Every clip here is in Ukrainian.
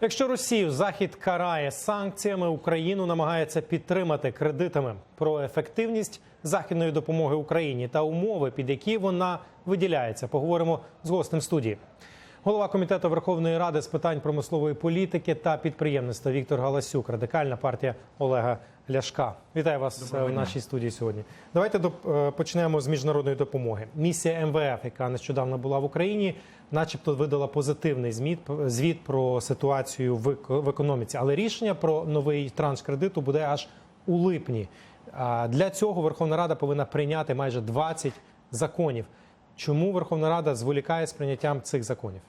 Якщо Росію Захід карає санкціями, Україну намагається підтримати кредитами про ефективність західної допомоги Україні та умови, під які вона виділяється. Поговоримо з гостем студії. Голова комітету Верховної Ради з питань промислової політики та підприємництва Віктор Галасюк, радикальна партія Олега Ляшка. Вітаю вас в нашій студії сьогодні. Давайте доп- е, почнемо з міжнародної допомоги. Місія МВФ, яка нещодавно була в Україні, начебто видала позитивний зміт звіт про ситуацію в в економіці, але рішення про новий транш кредиту буде аж у липні. Для цього Верховна Рада повинна прийняти майже 20 законів. Чому Верховна Рада зволікає з прийняттям цих законів?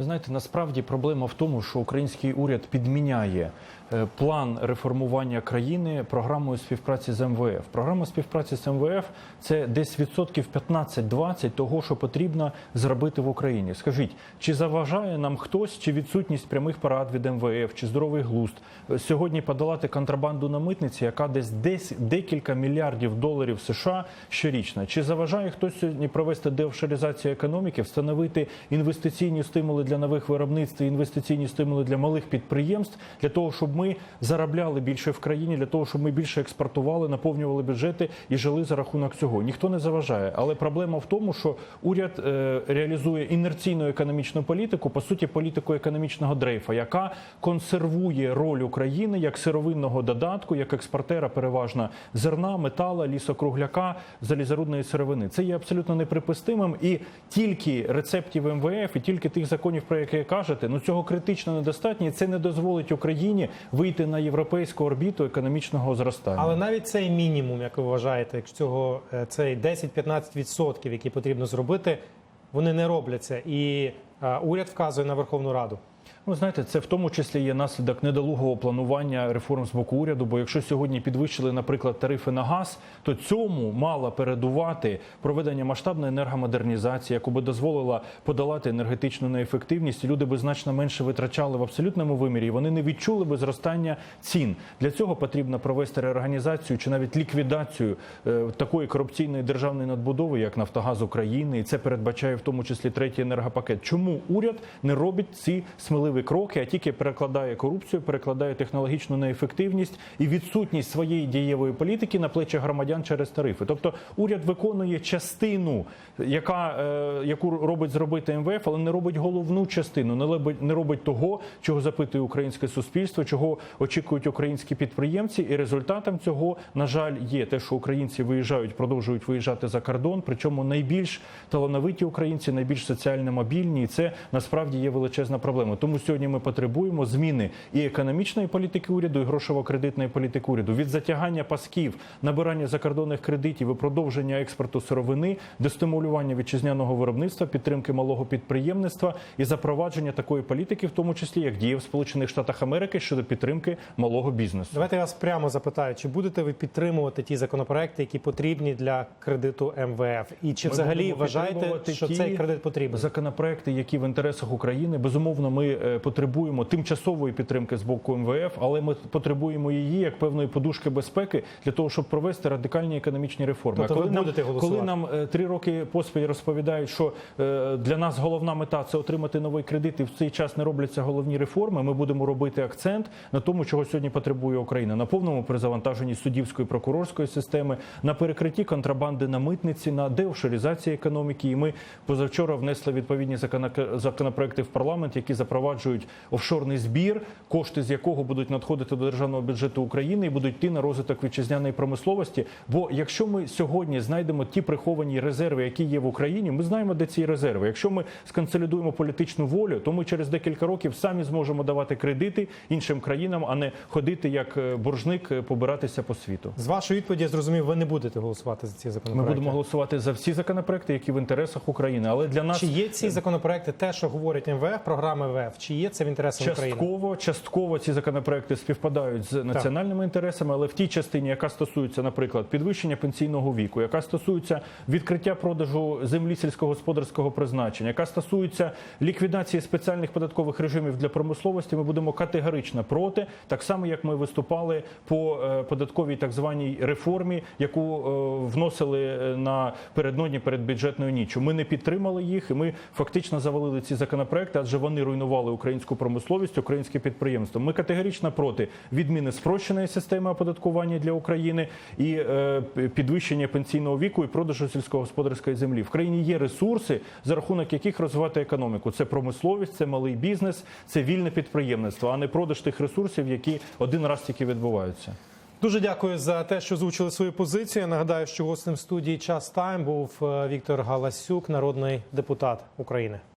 Ви знаєте, насправді проблема в тому, що український уряд підміняє е, план реформування країни програмою співпраці з МВФ. Програма співпраці з МВФ це десь відсотків 15-20 того, що потрібно зробити в Україні. Скажіть, чи заважає нам хтось, чи відсутність прямих порад від МВФ, чи здоровий глузд е, сьогодні подолати контрабанду на митниці, яка десь десь декілька мільярдів доларів США щорічно? Чи заважає хтось сьогодні провести деофшоризацію економіки, встановити інвестиційні стимули для нових виробництв, і інвестиційні стимули для малих підприємств, для того, щоб ми заробляли більше в країні, для того, щоб ми більше експортували, наповнювали бюджети і жили за рахунок цього. Ніхто не заважає. Але проблема в тому, що уряд е, реалізує інерційну економічну політику, по суті, політику економічного дрейфа, яка консервує роль України як сировинного додатку, як експортера переважно зерна, метала, лісокругляка, залізорудної сировини. Це є абсолютно неприпустимим, і тільки рецептів МВФ, і тільки тих законів, про які кажете, ну цього критично недостатньо. Це не дозволить Україні вийти на європейську орбіту економічного зростання. Але навіть цей мінімум, як ви вважаєте, якщо цього е, цей 10-15%, які потрібно зробити, вони не робляться, і е, уряд вказує на Верховну Раду. Ну, знаєте, це в тому числі є наслідок недолугого планування реформ з боку уряду. Бо якщо сьогодні підвищили, наприклад, тарифи на газ, то цьому мала передувати проведення масштабної енергомодернізації, яку би дозволила подолати енергетичну неефективність. Люди би значно менше витрачали в абсолютному вимірі. і Вони не відчули би зростання цін. Для цього потрібно провести реорганізацію чи навіть ліквідацію е, такої корупційної державної надбудови, як Нафтогаз України, і це передбачає в тому числі третій енергопакет. Чому уряд не робить ці сміливі кроки, а тільки перекладає корупцію, перекладає технологічну неефективність і відсутність своєї дієвої політики на плечі громадян через тарифи. Тобто уряд виконує частину, яка е, яку робить зробити МВФ, але не робить головну частину, не робить, не робить того, чого запитує українське суспільство, чого очікують українські підприємці. І результатом цього, на жаль, є те, що українці виїжджають, продовжують виїжджати за кордон. Причому найбільш талановиті українці, найбільш соціально мобільні, і це насправді є величезна проблема. Тому сьогодні ми потребуємо зміни і економічної політики уряду, і грошово-кредитної політики уряду від затягання пасків, набирання закордонних кредитів і продовження експорту сировини до стимулювання вітчизняного виробництва, підтримки малого підприємництва і запровадження такої політики, в тому числі як діє в Сполучених Штатах Америки щодо підтримки малого бізнесу. Давайте я вас прямо запитаю, чи будете ви підтримувати ті законопроекти, які потрібні для кредиту МВФ, і чи Ми взагалі вважаєте, що цей кредит потрібен? Законопроекти, які в інтересах України, безумовно, ми е, потребуємо тимчасової підтримки з боку МВФ, але ми потребуємо її як певної подушки безпеки для того, щоб провести радикальні економічні реформи. Тобто коли ви нам, будете голосувати? коли нам е, три роки поспіль розповідають, що е, для нас головна мета це отримати новий кредит, і в цей час не робляться головні реформи. Ми будемо робити акцент на тому, чого сьогодні потребує Україна на повному перезавантаженні суддівської прокурорської системи, на перекритті контрабанди на митниці, на деофшоризації економіки. І ми позавчора внесли відповідні законопроекти в парламент, які запроваджують офшорний збір, кошти з якого будуть надходити до державного бюджету України і будуть йти на розвиток вітчизняної промисловості. Бо якщо ми сьогодні знайдемо ті приховані резерви, які є в Україні, ми знаємо, де ці резерви. Якщо ми сконсолідуємо політичну волю, то ми через декілька років самі зможемо давати кредити іншим країнам, а не ходити як е, боржник, е, побиратися по світу. З вашої відповіді я зрозумів, ви не будете голосувати за ці Ми будемо голосувати за всі законопроекти, які в інтересах України. Але для нас Чи є ці законопроекти, те, що говорить МВФ, програма МВФ, чи є це в інтересах України? Частково, частково ці законопроекти співпадають з національними інтересами, але в тій частині, яка стосується, наприклад, підвищення пенсійного віку, яка стосується відкриття продажу землі сільськогосподарського призначення, яка стосується ліквідації спеціальних податкових режимів для промисловості, ми будемо категорично проти, так само як ми виступали по е, податковій так званій реформі, яку е, вносили е, на передодні перед бюджетною ніччю. Ми не підтримали їх, і ми фактично завалили ці законопроекти, адже вони руйнували. Стимулювали українську промисловість, українське підприємство. Ми категорично проти відміни спрощеної системи оподаткування для України і е, підвищення пенсійного віку і продажу сільськогосподарської землі. В країні є ресурси, за рахунок яких розвивати економіку. Це промисловість, це малий бізнес, це вільне підприємництво, а не продаж тих ресурсів, які один раз тільки відбуваються. Дуже дякую за те, що озвучили свою позицію. Я Нагадаю, що гостем студії час тайм був е, Віктор Галасюк, народний депутат України.